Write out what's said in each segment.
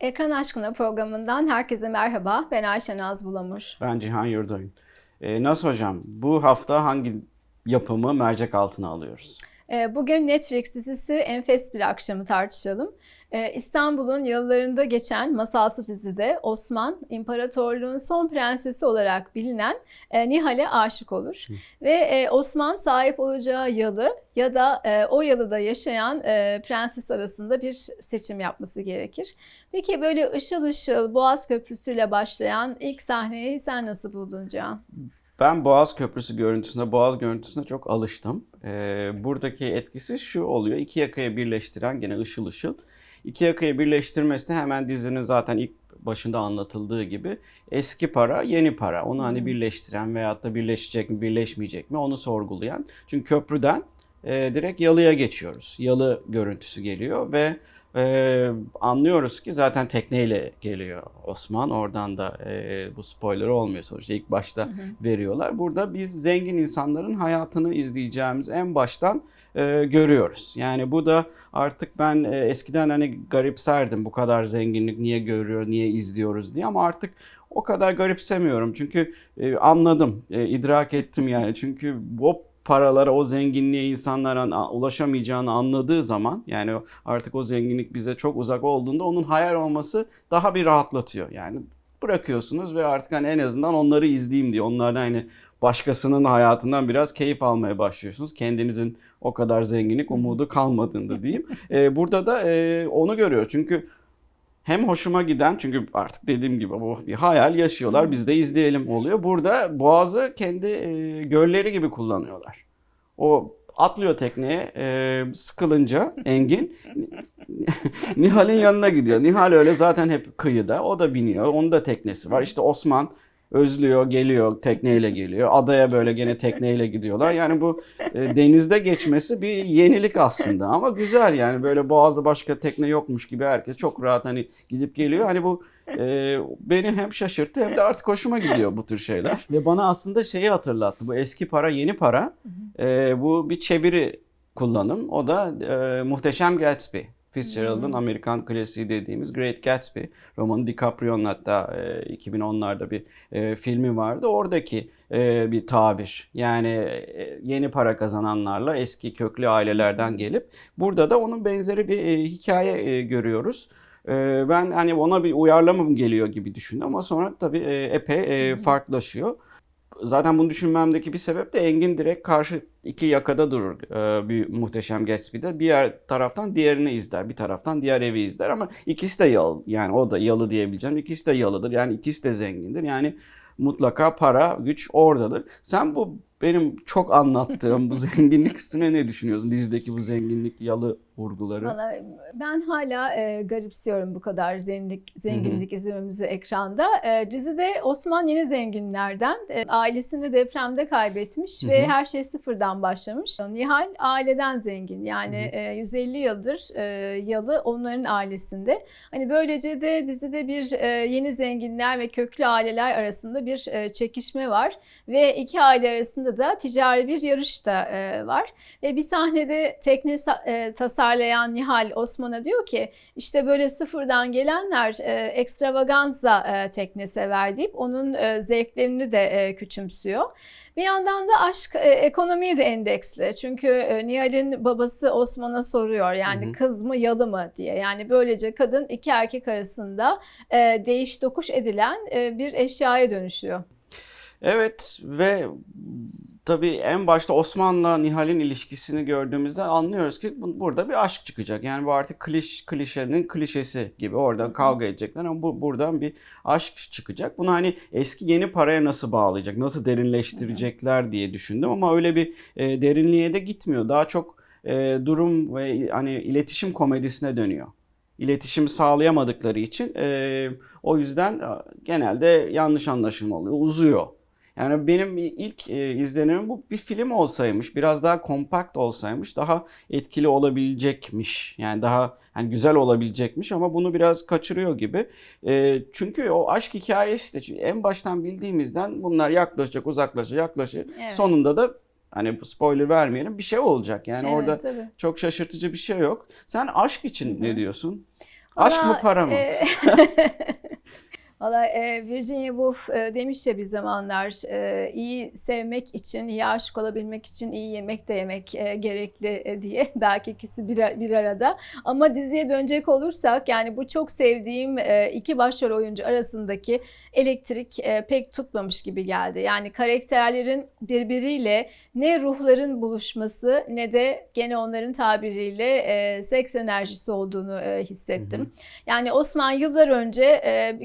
Ekran Aşkına programından herkese merhaba. Ben Ayşe Naz Bulamur. Ben Cihan Yurdoyun. Ee, nasıl hocam? Bu hafta hangi yapımı mercek altına alıyoruz? Ee, Bugün Netflix dizisi Enfes Bir Akşamı tartışalım. Ee, İstanbul'un yıllarında geçen masalsı dizide Osman, imparatorluğun son prensesi olarak bilinen e, Nihal'e aşık olur. Ve e, Osman sahip olacağı yalı ya da e, o yalıda yaşayan prenses arasında bir seçim yapması gerekir. Peki böyle ışıl ışıl Boğaz Köprüsü'yle başlayan ilk sahneyi sen nasıl buldun Can? Ben Boğaz Köprüsü görüntüsüne, Boğaz görüntüsüne çok alıştım. Ee, buradaki etkisi şu oluyor. İki yakayı birleştiren gene ışıl ışıl. İki yakayı birleştirmesi de hemen dizinin zaten ilk başında anlatıldığı gibi eski para, yeni para. Onu hani birleştiren veyahut da birleşecek mi, birleşmeyecek mi onu sorgulayan. Çünkü köprüden e, direkt yalıya geçiyoruz. Yalı görüntüsü geliyor ve e, anlıyoruz ki zaten tekneyle geliyor Osman. Oradan da e, bu spoiler olmuyor sonuçta ilk başta veriyorlar. Burada biz zengin insanların hayatını izleyeceğimiz en baştan e, görüyoruz. Yani bu da artık ben e, eskiden hani garipserdim bu kadar zenginlik niye görüyor, niye izliyoruz diye ama artık o kadar garipsemiyorum. Çünkü e, anladım, e, idrak ettim yani. Çünkü o paralara, o zenginliğe insanların ulaşamayacağını anladığı zaman yani artık o zenginlik bize çok uzak olduğunda onun hayal olması daha bir rahatlatıyor. Yani bırakıyorsunuz ve artık hani en azından onları izleyeyim diye onlardan hani başkasının hayatından biraz keyif almaya başlıyorsunuz. Kendinizin o kadar zenginlik umudu kalmadığında diyeyim. Ee, burada da e, onu görüyor. Çünkü hem hoşuma giden çünkü artık dediğim gibi bu bir hayal yaşıyorlar biz de izleyelim oluyor. Burada Boğaz'ı kendi e, gölleri gibi kullanıyorlar. O atlıyor tekneye e, sıkılınca Engin Nihal'in yanına gidiyor. Nihal öyle zaten hep kıyıda. O da biniyor. Onun da teknesi var. İşte Osman özlüyor, geliyor, tekneyle geliyor. Adaya böyle gene tekneyle gidiyorlar. Yani bu e, denizde geçmesi bir yenilik aslında ama güzel yani böyle boğazda başka tekne yokmuş gibi herkes çok rahat hani gidip geliyor. Hani bu e, beni hem şaşırttı hem de artık hoşuma gidiyor bu tür şeyler. Ve bana aslında şeyi hatırlattı. Bu eski para, yeni para. E, bu bir çeviri kullanım. O da e, Muhteşem Gatsby. Fitzgerald'ın Amerikan klasiği dediğimiz Great Gatsby romanı DiCaprio'nun hatta e, 2010'larda bir e, filmi vardı. Oradaki e, bir tabir. Yani e, yeni para kazananlarla eski köklü ailelerden gelip burada da onun benzeri bir e, hikaye e, görüyoruz. E, ben hani ona bir uyarlama mı geliyor gibi düşündüm ama sonra tabii e, epey e, farklılaşıyor. Zaten bunu düşünmemdeki bir sebep de Engin direkt karşı iki yakada durur e, bir muhteşem Gatsby'de. Bir yer taraftan diğerini izler, bir taraftan diğer evi izler ama ikisi de yalı. Yani o da yalı diyebileceğim. İkisi de yalıdır. Yani ikisi de zengindir. Yani mutlaka para, güç oradadır. Sen bu benim çok anlattığım bu zenginlik üstüne ne düşünüyorsun? Dizideki bu zenginlik yalı vurguları. Valla ben hala e, garipsiyorum bu kadar zenginlik zenginlik izlememizi ekranda. E, dizide Osman yeni zenginlerden e, ailesini depremde kaybetmiş ve her şey sıfırdan başlamış. Nihal aileden zengin yani e, 150 yıldır e, yalı onların ailesinde. Hani böylece de dizide bir e, yeni zenginler ve köklü aileler arasında bir e, çekişme var ve iki aile arasında da ticari bir yarış da e, var. Ve bir sahnede tekne e, tasarlayan Nihal Osman'a diyor ki işte böyle sıfırdan gelenler e, ekstravaganza e, tekne sever deyip onun e, zevklerini de e, küçümsüyor. Bir yandan da aşk e, ekonomiye de endeksli. Çünkü e, Nihal'in babası Osman'a soruyor yani Hı hı. kız mı yalı mı diye. Yani böylece kadın iki erkek arasında e, değiş tokuş edilen e, bir eşyaya dönüşüyor. Evet ve tabii en başta Osman'la Nihal'in ilişkisini gördüğümüzde anlıyoruz ki bu- burada bir aşk çıkacak. Yani bu artık kliş, klişenin klişesi gibi. Orada kavga edecekler ama bu, buradan bir aşk çıkacak. Bunu hani eski yeni paraya nasıl bağlayacak, nasıl derinleştirecekler diye düşündüm ama öyle bir e, derinliğe de gitmiyor. Daha çok e, durum ve hani iletişim komedisine dönüyor. İletişim sağlayamadıkları için e, o yüzden genelde yanlış anlaşılma oluyor, uzuyor. Yani benim ilk e, izlenimim bu bir film olsaymış, biraz daha kompakt olsaymış daha etkili olabilecekmiş. Yani daha hani güzel olabilecekmiş ama bunu biraz kaçırıyor gibi. E, çünkü o aşk hikayesi de en baştan bildiğimizden bunlar yaklaşacak, uzaklaşacak, yaklaşacak. Evet. Sonunda da hani spoiler vermeyelim bir şey olacak. Yani Evet, orada tabii. çok şaşırtıcı bir şey yok. Sen aşk için ne diyorsun? Aşk mı para mı? e, Valla e, Virginia Woolf e, demiş ya bir zamanlar e, iyi sevmek için, iyi aşık olabilmek için iyi yemek de yemek e, gerekli e, diye. Belki ikisi bir, bir arada. Ama diziye dönecek olursak yani bu çok sevdiğim e, iki başrol oyuncu arasındaki elektrik e, pek tutmamış gibi geldi. Yani karakterlerin birbiriyle ne ruhların buluşması ne de gene onların tabiriyle e, seks enerjisi olduğunu e, hissettim. Yani Osman yıllar önce e,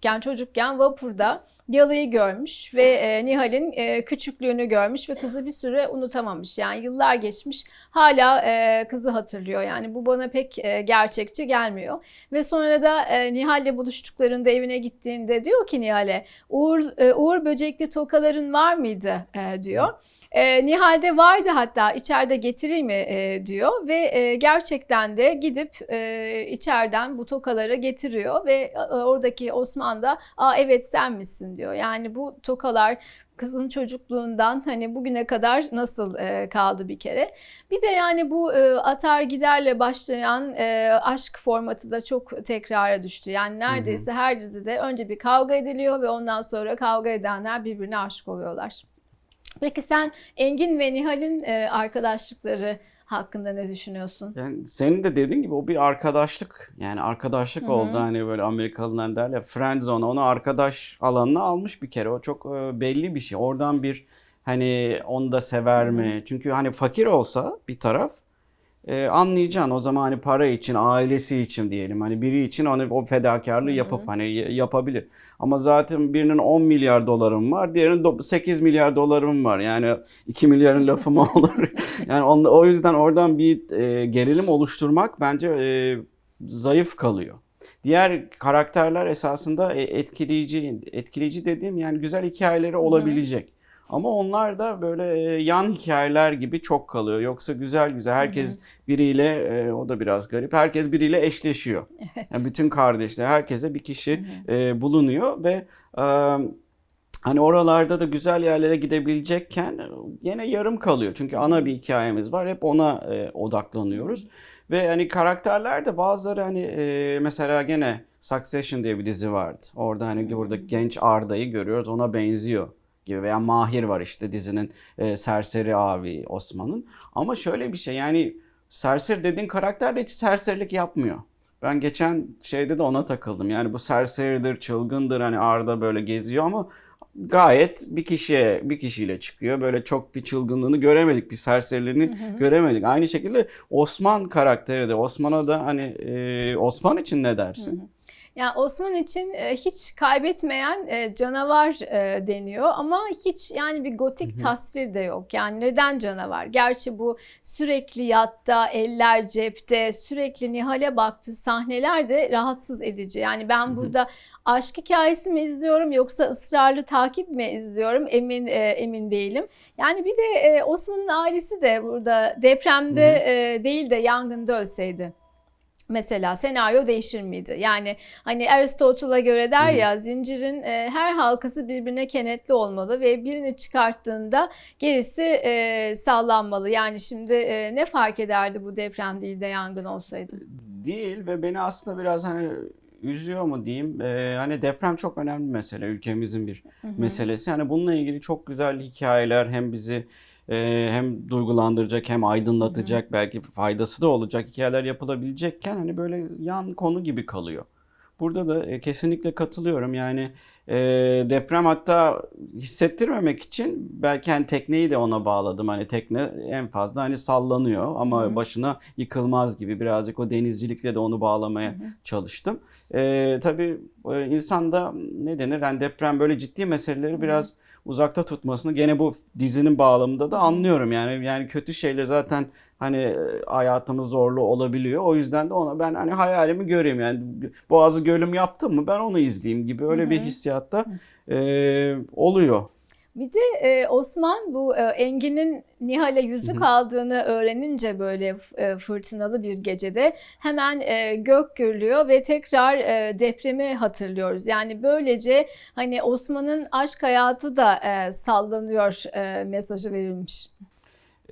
küçükken, çocukken vapurda Yalı'yı görmüş ve e, Nihal'in e, küçüklüğünü görmüş ve kızı bir süre unutamamış. Yani yıllar geçmiş hala e, kızı hatırlıyor. Yani bu bana pek e, gerçekçi gelmiyor. Ve sonra da e, Nihal'le buluştuklarında evine gittiğinde diyor ki Nihal'e Uğur, e, Uğur böcekli tokaların var mıydı e, diyor. E, Nihal'de vardı hatta içeride getireyim mi e, diyor ve e, gerçekten de gidip e, içeriden bu tokaları getiriyor ve e, oradaki Osman da aa evet sen misin diyor. Yani bu tokalar kızın çocukluğundan hani bugüne kadar nasıl e, kaldı bir kere. Bir de yani bu e, atar giderle başlayan e, aşk formatı da çok tekrara düştü. Yani neredeyse her dizide önce bir kavga ediliyor ve ondan sonra kavga edenler birbirine aşık oluyorlar. Peki sen Engin ve Nihal'in e, arkadaşlıkları hakkında ne düşünüyorsun? Yani senin de dediğin gibi o bir arkadaşlık. Yani arkadaşlık Hı hı. oldu hani böyle Amerikalılar derler friend zone. Onu arkadaş alanına almış bir kere. O çok e, belli bir şey. Oradan bir hani onu da sever mi? Çünkü hani fakir olsa bir taraf e, anlayacaksın. O zaman hani para için, ailesi için diyelim. Hani biri için onu o fedakarlığı yapıp hani yapabilir. Ama zaten birinin 10 milyar dolarım var, diğerinin do- 8 milyar dolarım var. Yani 2 milyarın lafı mı olur? Yani on- o yüzden oradan bir e, gerilim oluşturmak bence e, zayıf kalıyor. Diğer karakterler esasında e, etkileyici, etkileyici dediğim yani güzel hikayeleri olabilecek. Ama onlar da böyle e, yan hikayeler gibi çok kalıyor. Yoksa güzel güzel herkes biriyle e, o da biraz garip. Herkes biriyle eşleşiyor. Evet. Yani bütün kardeşler herkese bir kişi e, bulunuyor ve hani oralarda da güzel yerlere gidebilecekken yine yarım kalıyor. Çünkü ana bir hikayemiz var. Hep ona odaklanıyoruz. Ve hani karakterler de bazıları hani e, mesela gene Succession diye bir dizi vardı. Orada hani burada genç Arda'yı görüyoruz. Ona benziyor gibi veya Mahir var işte dizinin e, serseri abi Osman'ın. Ama şöyle bir şey yani serseri dediğin karakter de hiç serserilik yapmıyor. Ben geçen şeyde de ona takıldım. Yani bu serseridir, çılgındır hani Arda böyle geziyor ama gayet bir kişiye bir kişiyle çıkıyor. Böyle çok bir çılgınlığını göremedik, bir serseriliğini göremedik. Aynı şekilde Osman karakteri de Osman'a da hani e, Osman için ne dersin? Yani Osman için e, hiç kaybetmeyen e, canavar e, deniyor ama hiç yani bir gotik Hı hı. tasvir de yok. Yani neden canavar? Gerçi bu sürekli yatta, eller cepte, sürekli Nihal'e baktığı sahneler de rahatsız edici. Yani ben Hı hı. burada aşk hikayesi mi izliyorum yoksa ısrarlı takip mi izliyorum emin e, emin değilim. Yani bir de e, Osman'ın ailesi de burada depremde Hı e, değil de yangında ölseydi. Mesela senaryo değişir miydi? Yani hani Aristotel'a göre der ya zincirin e, her halkası birbirine kenetli olmalı ve birini çıkarttığında gerisi e, sallanmalı. Yani şimdi e, ne fark ederdi bu deprem değil de yangın olsaydı? Değil ve beni aslında biraz hani üzüyor mu diyeyim. E, hani deprem çok önemli mesele. Ülkemizin bir Hı hı. meselesi. Hani bununla ilgili çok güzel hikayeler hem bizi e, hem duygulandıracak hem aydınlatacak belki faydası da olacak hikayeler yapılabilecekken hani böyle yan konu gibi kalıyor. Burada da e, kesinlikle katılıyorum. Yani e, deprem hatta hissettirmemek için belki hani tekneyi de ona bağladım. Hani tekne en fazla hani sallanıyor ama Hı hı. başına yıkılmaz gibi birazcık o denizcilikle de onu bağlamaya Hı hı. çalıştım. E, tabii e, insanda ne denir? Yani deprem böyle ciddi meseleleri hı. biraz uzakta tutmasını gene bu dizinin bağlamında da anlıyorum. Yani yani kötü şeyler zaten hani e, hayatımız zorlu olabiliyor. O yüzden de ona ben hani hayalimi göreyim yani Boğazı Gölüm yaptım mı ben onu izleyeyim gibi öyle Hı bir hissiyatta e, oluyor. Bir de e, Osman bu e, Engin'in Nihal'e yüzük aldığını öğrenince böyle e, fırtınalı bir gecede hemen e, gök gürlüyor ve tekrar e, depremi hatırlıyoruz. Yani böylece hani Osman'ın aşk hayatı da e, sallanıyor e, mesajı verilmiş.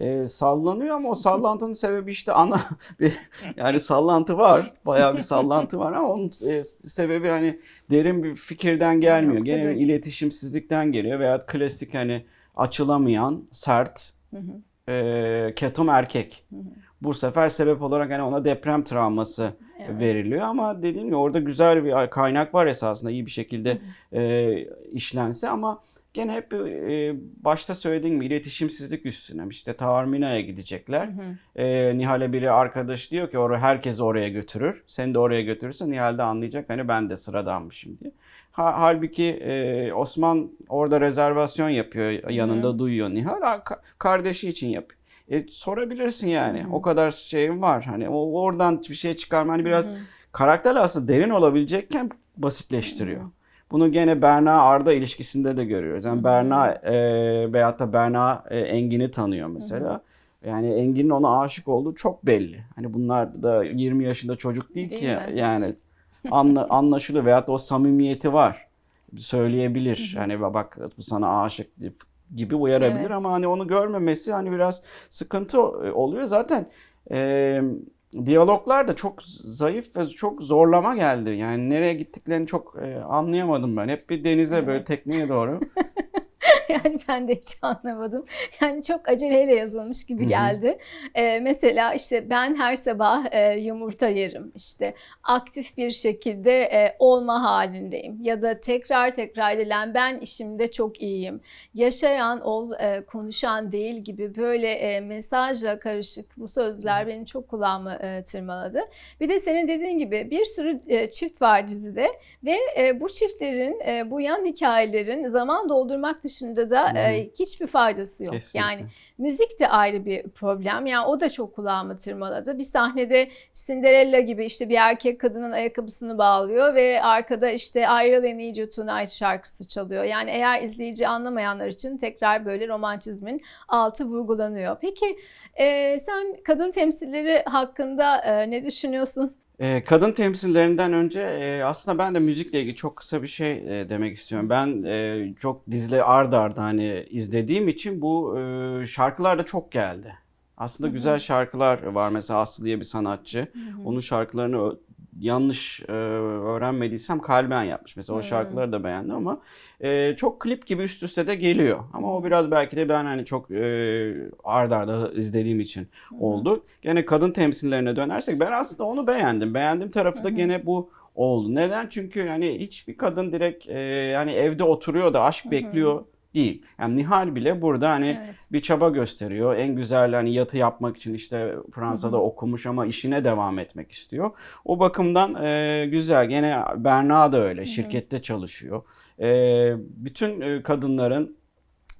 E, sallanıyor ama o sallantının sebebi işte ana bir yani sallantı var. Bayağı bir sallantı var ama onun e, sebebi hani derin bir fikirden gelmiyor. Yok, Gene bir iletişimsizlikten geliyor veya klasik hani açılamayan, sert, Hı hı. e, ketum erkek. Bu sefer sebep olarak hani ona deprem travması Evet. veriliyor ama dediğim gibi orada güzel bir kaynak var esasında iyi bir şekilde e, işlense ama gene hep e, başta söylediğim gibi iletişimsizlik üstüne işte Taormina'ya gidecekler. Hı hı. E, Nihal'e biri arkadaş diyor ki oraya herkesi oraya götürür. Seni de oraya götürürse Nihal de anlayacak hani ben de sıradanmışım diye. Ha, halbuki e, Osman orada rezervasyon yapıyor yanında duyuyor Nihal Ha, ka- kardeşi için yapıyor. E, sorabilirsin yani. O kadar şeyim var. Hani o oradan bir şey çıkarma hani biraz Hı hı. karakter aslında derin olabilecekken basitleştiriyor. Bunu gene Berna Arda ilişkisinde de görüyoruz. Yani Berna e, veyahut da Berna e, Engin'i tanıyor mesela. Yani Engin'in ona aşık olduğu çok belli. Hani bunlar da 20 yaşında çocuk değil, Değil ki mi? yani anla, anlaşılıyor veyahut da o samimiyeti var. Söyleyebilir. Hani bak bu sana aşık gibi uyarabilir Evet. ama hani onu görmemesi hani biraz sıkıntı oluyor. Zaten e, diyaloglar da çok zayıf ve çok zorlama geldi. Yani nereye gittiklerini çok e, anlayamadım ben. Hep bir denize böyle Evet. tekneye doğru. Yani ben de hiç anlamadım. Yani çok aceleyle yazılmış gibi geldi. Ee, mesela işte ben her sabah e, yumurta yerim. İşte aktif bir şekilde e, olma halindeyim. Ya da tekrar tekrar edilen ben işimde çok iyiyim. Yaşayan ol, e, konuşan değil gibi böyle e, mesajla karışık bu sözler benim çok kulağımı e, tırmaladı. Bir de senin dediğin gibi bir sürü e, çift var dizide ve e, bu çiftlerin, e, bu yan hikayelerin zaman doldurmak dışında da e, hiçbir faydası yok. Kesinlikle. Yani müzik de ayrı bir problem. Yani o da çok kulağımı tırmaladı. Bir sahnede Cinderella gibi işte bir erkek kadının ayakkabısını bağlıyor ve arkada işte I Really Need Tonight şarkısı çalıyor. Yani eğer izleyici anlamayanlar için tekrar böyle romantizmin altı vurgulanıyor. Peki e, sen kadın temsilleri hakkında e, ne düşünüyorsun? E, kadın temsillerinden önce e, aslında ben de müzikle ilgili çok kısa bir şey e, demek istiyorum. Ben e, çok dizileri ard arda hani izlediğim için bu e, şarkılar da çok geldi. Aslında güzel şarkılar var. Mesela Aslı diye bir sanatçı. Onun şarkılarını yanlış e, öğrenmediysem kalben yapmış. Mesela o Hı. şarkıları da beğendim ama e, çok klip gibi üst üste de geliyor. Ama o biraz belki de ben hani çok e, ard arda izlediğim için oldu. Gene kadın temsillerine dönersek ben aslında onu beğendim. Beğendiğim tarafı da gene bu oldu. Neden? Çünkü yani hiçbir kadın direkt e, yani evde oturuyor da aşk bekliyor değil. Yani Nihal bile burada hani Evet. bir çaba gösteriyor. En güzel hani yatı yapmak için işte Fransa'da okumuş ama işine devam etmek istiyor. O bakımdan e, güzel. Gene Berna da öyle. Şirkette çalışıyor. E, bütün e, kadınların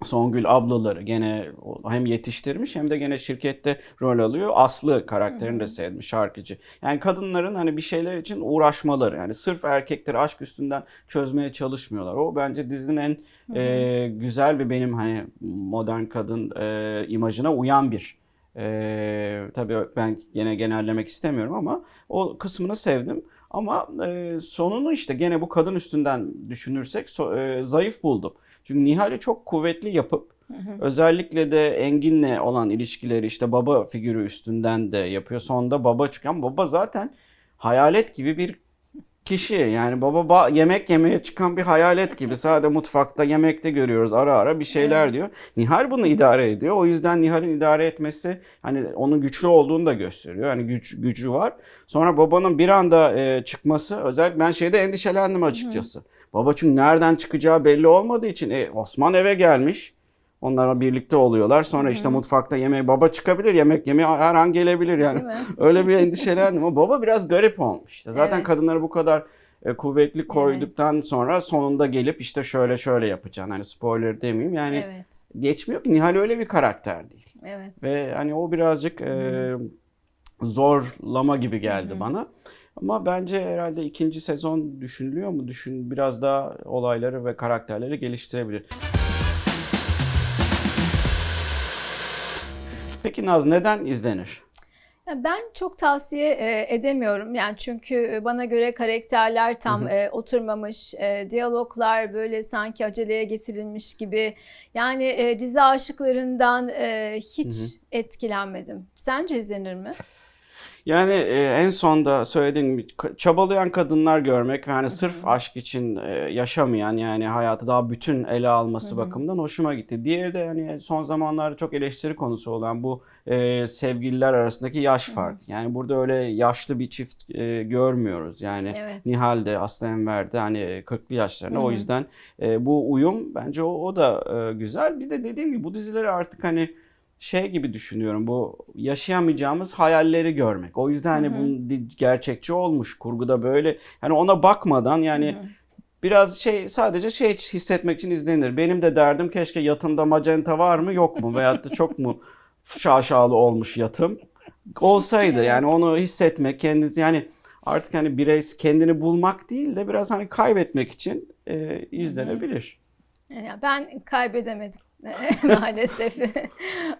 Songül ablaları gene hem yetiştirmiş hem de gene şirkette rol alıyor. Aslı karakterini de sevdim şarkıcı. Yani kadınların hani bir şeyler için uğraşmaları yani sırf erkekleri aşk üstünden çözmeye çalışmıyorlar. O bence dizinin en e, güzel bir benim hani modern kadın e, imajına uyan bir e, tabii ben gene genellemek istemiyorum ama o kısmını sevdim. Ama e, sonunu işte gene bu kadın üstünden düşünürsek so- e, zayıf buldum. Çünkü Nihal'i çok kuvvetli yapıp özellikle de Engin'le olan ilişkileri işte baba figürü üstünden de yapıyor. Sonunda baba çıkan baba zaten hayalet gibi bir kişi. Yani baba ba- yemek yemeye çıkan bir hayalet gibi. Sadece mutfakta yemekte görüyoruz ara ara bir şeyler Evet. diyor. Nihal bunu idare ediyor. O yüzden Nihal'in idare etmesi hani onun güçlü olduğunu da gösteriyor. Hani güç gücü var. Sonra babanın bir anda e, çıkması özellikle ben şeyde endişelendim açıkçası. Baba çünkü nereden çıkacağı belli olmadığı için e, Osman eve gelmiş. Onlarla birlikte oluyorlar. Sonra işte mutfakta yemeği baba çıkabilir. Yemek yemeye her an gelebilir yani. Öyle bir endişelendim ama baba biraz garip olmuş. İşte zaten Evet. kadınları bu kadar e, kuvvetli koyduktan sonra sonunda gelip işte şöyle şöyle yapacaksın. Hani spoiler demeyeyim. Yani Evet. geçmiyor ki Nihal öyle bir karakter değil. Evet. Ve hani o birazcık e, zorlama gibi geldi bana. Ama bence herhalde ikinci sezon düşünülüyor mu? Düşün biraz daha olayları ve karakterleri geliştirebilir. Peki Naz neden izlenir? Ben çok tavsiye e, edemiyorum yani çünkü bana göre karakterler tam Hı hı. e, oturmamış, e, diyaloglar böyle sanki aceleye getirilmiş gibi. Yani e, dizi aşıklarından e, hiç Hı hı. etkilenmedim. Sence izlenir mi? Yani e, en sonda söylediğim gibi çabalayan kadınlar görmek ve hani sırf aşk için e, yaşamayan yani hayatı daha bütün ele alması Hı hı. bakımından hoşuma gitti. Diğeri de hani son zamanlarda çok eleştiri konusu olan bu e, sevgililer arasındaki yaş farkı. Yani burada öyle yaşlı bir çift e, görmüyoruz. Yani Evet. Nihal de Aslı Enver de hani 40'lı yaşlarında. Hı O yüzden e, bu uyum bence o, o da e, güzel. Bir de dediğim gibi bu dizileri artık hani şey gibi düşünüyorum. Bu yaşayamayacağımız hayalleri görmek. O yüzden hani bunun gerçekçi olmuş. Kurguda böyle hani ona bakmadan yani Hı hı. biraz şey sadece şey hissetmek için izlenir. Benim de derdim keşke yatımda magenta var mı yok mu veyahut da çok mu şaşalı olmuş yatım olsaydı Evet. yani onu hissetmek kendiniz yani artık hani birey kendini bulmak değil de biraz hani kaybetmek için e, izlenebilir. Yani ben kaybedemedim maalesef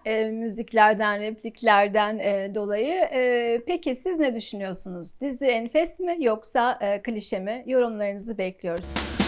E, müziklerden, repliklerden e, dolayı. E, peki siz ne düşünüyorsunuz? Dizi enfes mi yoksa e, klişe mi? Yorumlarınızı bekliyoruz.